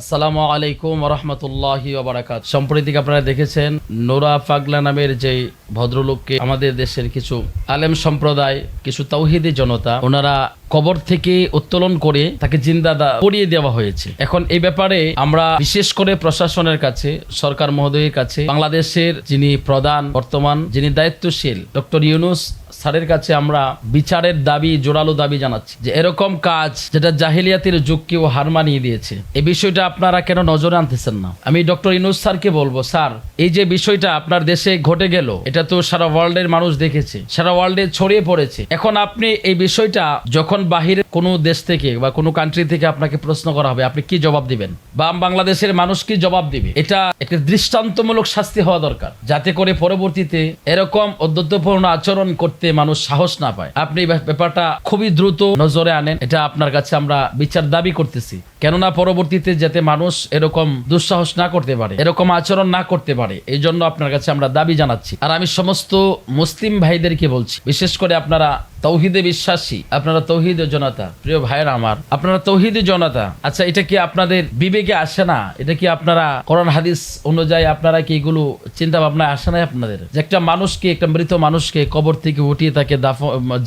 আসসালামু আলাইকুম রহমতুল্লাহি ওবরাকাত সম্প্রতি আপনারা দেখেছেন? নোরা ফাগলা নামের যে ভদ্রলোককে আমাদের দেশের কিছু আলেম সম্প্রদায়, কিছু তৌহিদি জনতা, ওনারা কবর থেকে উত্তোলন করে তাকে জিন্দা দা- পড়িয়ে দেওয়া হয়েছে। এখন এই ব্যাপারে আমরা বিশেষ করে প্রশাসনের কাছে, সরকার মহোদয়ের কাছে, বাংলাদেশের যিনি প্রধান, বর্তমান যিনি দায়িত্বশীল, ডক্টর ইউনুস স্যারের কাছে আমরা বিচারের দাবি, জোরালো দাবি জানাচ্ছি যে এরকম কাজ যেটা জাহিলিয়াতের যুগকেও হার মানিয়ে দিয়েছে। এই বিষয়টা আপনারা কেন নজরে আনতেছেন না? আমি ডক্টর ইনুস স্যারকে বলব, স্যার, এই যে বিষয়টা আপনার দেশে ঘটে গেল, এটা তো সারা ওয়ার্ল্ডের মানুষ দেখেছে, সারা ওয়ার্ল্ডে ছড়িয়ে পড়েছে। এখন আপনি এই বিষয়টা যখন বাহিরে কোনো দেশ থেকে বা কোনো কান্ট্রি থেকে আপনাকে প্রশ্ন করা হবে, আপনি কি জবাব দিবেন? বা বাংলাদেশের মানুষ কি জবাব দিবে? এটা একটা দৃষ্টান্তমূলক শাস্তি হওয়া দরকার, যাতে করে পরবর্তীতে এরকম অদ্যত্বপূর্ণ আচরণ করতে মানুষ সাহস না পায়। আপনি ব্যাপারটা খুবই দ্রুত নজরে আনেন, এটা আপনার কাছে আমরা বিচার দাবি করতেছি। কেননা পরবর্তীতে যাতে মানুষ এরকম দুঃসাহস না করতে পারে, এরকম আচরণ না করতে পারে, এই জন্য আপনার কাছে আমরা দাবি জানাচ্ছি। আর আমি সমস্ত মুসলিম ভাইদেরকে বলছি বিশেষ করে আপনারা তৌহিদে বিশ্বাসী, আপনারা তৌহিদ জনতা। প্রিয় ভাইয়ের আমার, আপনারা তৌহিদি জনতা। আচ্ছা এটা কি আপনাদের বিবেকে আসে না? এটা কি আপনারা কোরআন, হাদিস অনুযায়ী আপনারা কি এগুলো চিন্তা ভাবনা আসে না আপনাদের? যে একটা মানুষকে, একটা মৃত মানুষকে কবর থেকে উঠিয়ে তাকে দাফ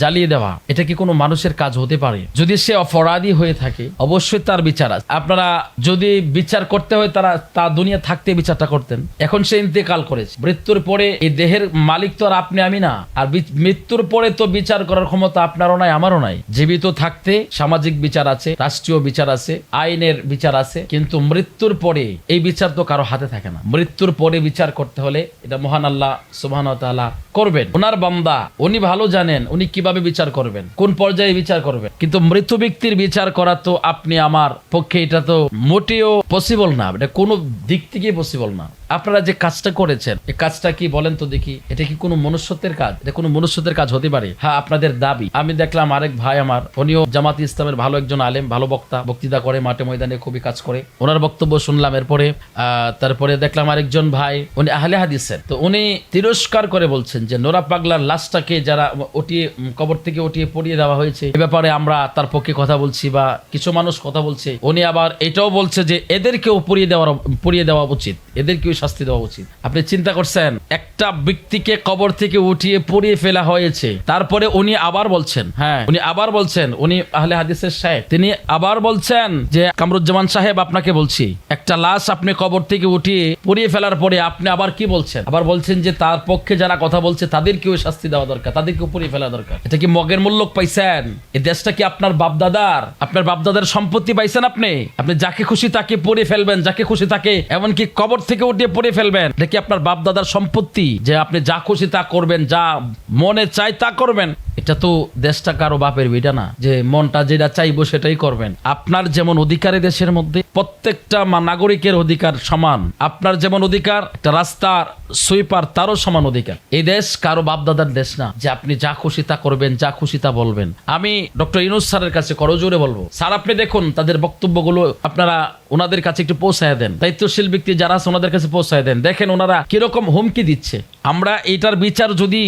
জ্বালিয়ে দেওয়া, এটা কি কোনো মানুষের কাজ হতে পারে? যদি সে অপরাধী হয়ে থাকে, অবশ্যই তার বিচার আছে। আপনারা যদি বিচার করতে হয়, তারা তা দুনিয়া থাকতে বিচারটা করতেন। এখন সে ইন্তেকাল করেছে। মৃত্যুর পরে এই দেহের মালিক তো আর আপনি, আমি না। আর মৃত্যুর পরে তো বিচার করার ক্ষমতা আপনারও নাই, আমারও নাই। জীবিত থাকতে সামাজিক বিচার আছে, রাষ্ট্রীয় বিচার আছে, আইনের বিচার আছে, কিন্তু মৃত্যুর পরে এই বিচার তো কারও হাতে থাকে না। মৃত্যুর পরে বিচার করতে হলে এটা মহান আল্লাহ সুবহান করবেন। ওনার বান্দা, উনি ভালো জানেন উনি কীভাবে বিচার করবেন, কোন পর্যায়ে বিচার করবেন। কিন্তু মৃত ব্যক্তির বিচার করা তো আপনি আমার পক্ষে এটা তো মোটেও পসিবল না। এটা কোনো দিক থেকেই পসিবল না। আপনারা যে কাজটা করেছেন এই কাজটা কি বলেন তো দেখি এটা কি কোনো মনুষ্যত্বের কাজ? এটা কোনো মনুষ্যত্বের কাজ হতে পারে? হ্যাঁ আপনাদের দাবি। আমি দেখলাম আরেক ভাই আমার উনিও জামাত ইসলামের ভালো একজন আলেম ভালো বক্তা বক্তৃতা করে মাঠে ময়দানে খুবই কাজ করে। ওনার বক্তব্য শুনলাম এরপরে তারপরে দেখলাম আরেকজন ভাই উনি আহলে হাদিসের। তো উনি তিরস্কার করে বলছেন যে নোরা পাগলার লাশটাকে যারা উম, কবর থেকে উঠিয়ে পড়িয়ে দেওয়া হয়েছে এ ব্যাপারে আমরা তার পক্ষে কথা বলছি বা কিছু মানুষ কথা বলছে। উনি আবার এটাও বলছে যে এদেরকেও পড়িয়ে দেওয়ার পড়িয়ে দেওয়া উচিত। এদেরকেও শাস্তি দেওয়া উচিত। আপনি চিন্তা করছেন, একটা ব্যক্তিকে কবর থেকে উঠিয়ে পড়িয়ে ফেলা হয়েছে, তারপরে উনি আবার বলছেন হ্যাঁ উনি আবার বলছেন, উনি আহলে হাদিসের সাহেব তিনি আবার বলছেন যে, কামরুজ্জামান সাহেব আপনাকে বলছি, একটা লাশ আপনি কবর থেকে উঠিয়ে পড়িয়ে ফেলার পরে আপনি আবার কি বলছেন? আবার বলছেন যে, তার পক্ষে যারা কথা বলছে, তাদেরকেও শাস্তি দেওয়া দরকার, তাদেরকেও পড়িয়ে ফেলা দরকার। এটা কি মগের মূল্য পাইছেন? এই দেশটা কি আপনার বাপদাদার? আপনার বাপদাদার সম্পত্তি পাইছেন আপনি? আপনি যাকে খুশি তাকে পড়ে ফেলবেন, যাকে খুশি তাকে, এমনকি কবর থেকে উঠিয়ে পড়ে ফেলবেন। এটা কি আপনার বাপ দাদার সম্পত্তি? যে আপনি যা খুশি তা করবেন, যা মনে চাই তা করবেন? এটা তো দেশটা কারও বাপের বিটা না, যে মনটা যেটা চাইব সেটাই করবেন। আপনার যেমন অধিকার দেশের মধ্যে, প্রত্যেকটা নাগরিকের অধিকার সমান। আপনার যেমন অধিকার, একটা রাস্তার সুইপার তারও সমান অধিকার। এই দেশ কারও বাপদাদার দেশ না, যে আপনি যা খুশি তা করবেন, যা খুশি তা বলবেন। আমি ডক্টর ইনুস স্যারের কাছে করজোরে বলব। স্যার, আপনি দেখুন, তাদের বক্তব্যগুলো আপনারা ওনাদের কাছে একটু পৌঁছায় দেন। দায়িত্বশীল ব্যক্তি যারা আছে, ওনাদের কাছে পৌঁছায় দেন। দেখেন ওনারা কীরকম হুমকি দিচ্ছে। আমরা এটার বিচার যদি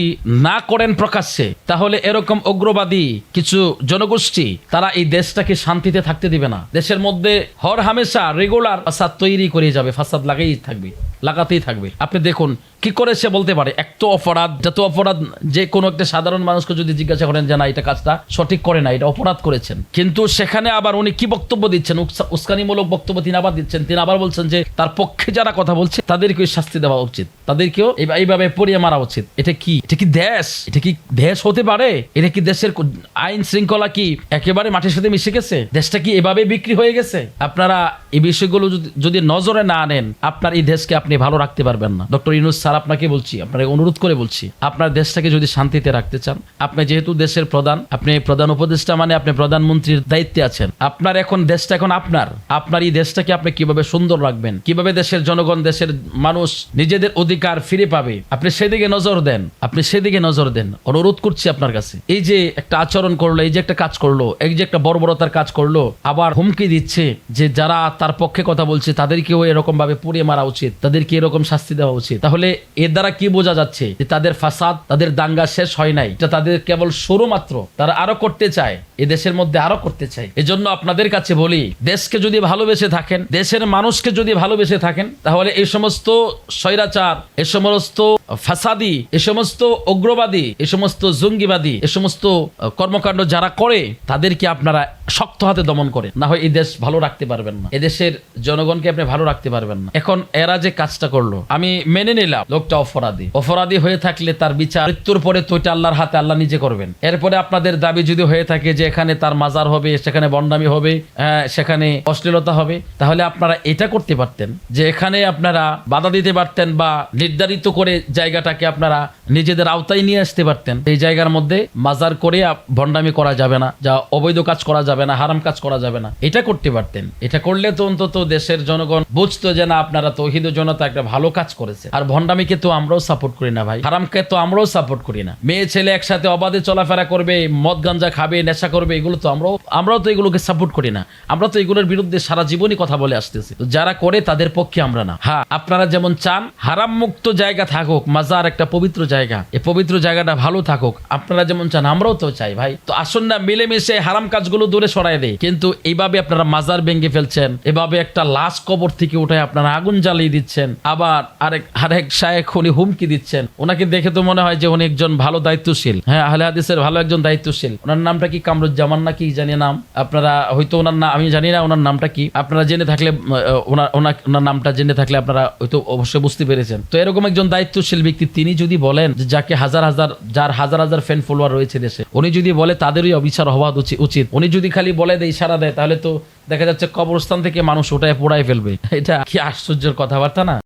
না করেন প্রকাশ্যে, তাহলে এরকম অগ্রবাদী কিছু জনগোষ্ঠী, তারা এই দেশটাকে শান্তিতে থাকতে দিবে না। দেশের মধ্যে হর হামেশা রেগুলার ফাসাদ তৈরি করে যাবে, ফাসাদ লাগাই থাকবে, লাগাতেই থাকবে। আপনি দেখুন কি করে সে বলতে পারে? এক তো অপরাধ, যত অপরাধ, যে কোনো একটা সাধারণ মানুষকে যদি জিজ্ঞাসা করেন যে না, এটা কাজটা সঠিক করে না, এটা অপরাধ করেছেন। কিন্তু সেখানে আবার উনি কি বক্তব্য দিচ্ছেন? উস্কানিমূলক বক্তব্য তিনি আবার দিচ্ছেন। তিনি আবার বলছেন যে, তার পক্ষে যারা কথা বলছে, তাদেরকেও শাস্তি দেওয়া উচিত। তাদেরকেও এইভাবে পড়িয়ে মারা উচিত। এটা কি? এটা কি দেশ? এটা কি দেশ হতে পারে? এটা কি দেশের আইন শৃঙ্খলা কি একেবারে মাটির সাথে মিশে গেছে? দেশটা কি এভাবে বিক্রি হয়ে গেছে? আপনারা এই বিষয়গুলো যদি- নজরে না আনেন আপনার এই দেশকে আপনি ভালো রাখতে পারবেন না। ডক্টর ইনুস স্যার, আপনাকে বলছি, আপনাকে অনুরোধ করে বলছি, আপনার দেশটাকে যদি শান্তিতে রাখতে চান, আপনি যেহেতু দেশের প্রধান, আপনি প্রধান উপদেষ্টা মানে আপনি প্রধানমন্ত্রীর দায়িত্বে আছেন, আপনার এখন দেশটা এখন আপনার আপনার এই দেশটাকে আপনি কীভাবে সুন্দর রাখবেন, কীভাবে দেশের জনগণ, দেশের মানুষ নিজেদের অধিকার ফিরে পাবে, আপনি সেদিকে নজর দেন, আপনি সেদিকে নজর দেন, অনুরোধ করছি আপনার কাছে। এই যে একটা আচরণ করল, এই যে একটা কাজ করল, এই যে একটা বর্বরতার কাজ করল, আবার হুমকি দিচ্ছে যে যারা তার পক্ষে কথা বলছে, তাদেরকেও এরকম ভাবে পুড়িয়ে মারা উচিত, তাদেরকে এরকম শাস্তি দেওয়া উচিত। তাহলে এর দ্বারা কি বোঝা যাচ্ছে যে তাদের ফাসাদ, তাদের দাঙ্গা শেষ হয় নাই? এটা তাদের কেবল শুরু মাত্র। তারা আরও করতে চায় এ দেশের মধ্যে আরও করতে চায়। এজন্য আপনাদের কাছে বলি, দেশকে যদি ভালোবেসে থাকেন, দেশের মানুষকে যদি ভালোবেসে থাকেন, তাহলে এই সমস্ত স্বৈরাচার এ সমস্ত ফাসাদি, এ সমস্ত উগ্রবাদী, এ সমস্ত জঙ্গিবাদী, এ সমস্ত কর্মকাণ্ড যারা করে, তাদেরকে আপনারা শক্ত হাতে দমন করে না হয় এই দেশ ভালো রাখতে পারবেন না। এদেশের জনগণকে আপনি ভালো রাখতে পারবেন না। এখন এরা যে কাজটা করল, আমি মেনে নিলাম লোকটা অপরাধী। অপরাধী হয়ে থাকলে তার বিচার মৃত্যুর পরে তো আল্লাহর হাতে আল্লাহ নিজে করবেন। এরপরে আপনাদের দাবি যদি হয়ে থাকে যে এখানে তার মাজার হবে সেখানে বন্ডামি হবে হ্যাঁ, সেখানে অশ্লীলতা হবে তাহলে আপনারা এটা করতে পারতেন। যে এখানে আপনারা বাধা দিতে পারতেন বা নির্ধারিত করে জায়গাটাকে আপনারা নিজেদের আওতায় নিয়ে আসতে পারতেন। এই জায়গার মধ্যে মাজার করে ভণ্ডামি করা যাবে না যা অবৈধ কাজ করা যাবে না হারাম কাজ করা যাবে না। এটা করতে পারতেন। এটা করলে তো অন্তত দেশের জনগণ বুঝতো যে না আপনারা তৌহিদ জনতা একটা ভালো কাজ করেছে আর ভণ্ডামিকে তো আমরাও সাপোর্ট করি না ভাই। হারামকে তো আমরাও সাপোর্ট করি না। মেয়ে, ছেলে একসাথে অবাধে চলাফেরা করবে, মদ গাঞ্জা খাবে, নেশা করবে, এগুলো তো আমরাও আমরাও তো এগুলোকে সাপোর্ট করি না। আমরা তো এগুলোর বিরুদ্ধে সারা জীবনই কথা বলে আসতেছি। যারা করে তাদের পক্ষে আমরা না। হ্যাঁ আপনারা যেমন চান হারাম মুক্ত জায়গা থাকুক, মাজার একটা পবিত্র জায়গা। এই পবিত্র জায়গাটা ভালো থাকুক। আপনারা যেমন চান, আমরাও তো চাই ভাই। তো আসুন না, মিলেমিশে হারাম কাজগুলো দূরে সরাই দেয় কিন্তু এইভাবে আপনারা মাজার ভেঙে ফেলছেন, এভাবে একটা লাশ কবর থেকে উঠে আপনারা আগুন জ্বালিয়ে দিচ্ছেন। আবার আরেক আরেক শায়েখ উনি হুমকি দিচ্ছেন। ওনাকে দেখে তো মনে হয় যে উনি একজন ভালো দায়িত্বশীল। হ্যাঁ আহলে হাদিসের ভালো একজন দায়িত্বশীল। ওনার নামটা কি কামরুজ্জামান না কি জানি নাম? আপনারা হয়তো ওনার নাম আমি জানি না ওনার নামটা কি। আপনারা জেনে থাকলে ওনার নামটা জেনে থাকলে আপনারা হয়তো অবশ্যই বুঝতে পেরেছেন। তো এরকম একজন দায়িত্বশীল ব্যক্তি, তিনি যদি বলেন যাকে হাজার হাজার যার হাজার হাজার ফ্যান ফলোয়ার রয়েছে দেশে, উনি যদি বলে তাদেরই অবিচার হওয়া উচি- উচিত। উনি যদি খালি বলে দেয়, ইশারা দেয়, তাহলে তো দেখা যাচ্ছে কবরস্থান থেকে মানুষ ওটায় পোড়ায় ফেলবে। এটা কি আশ্চর্যের কথাবার্তা না?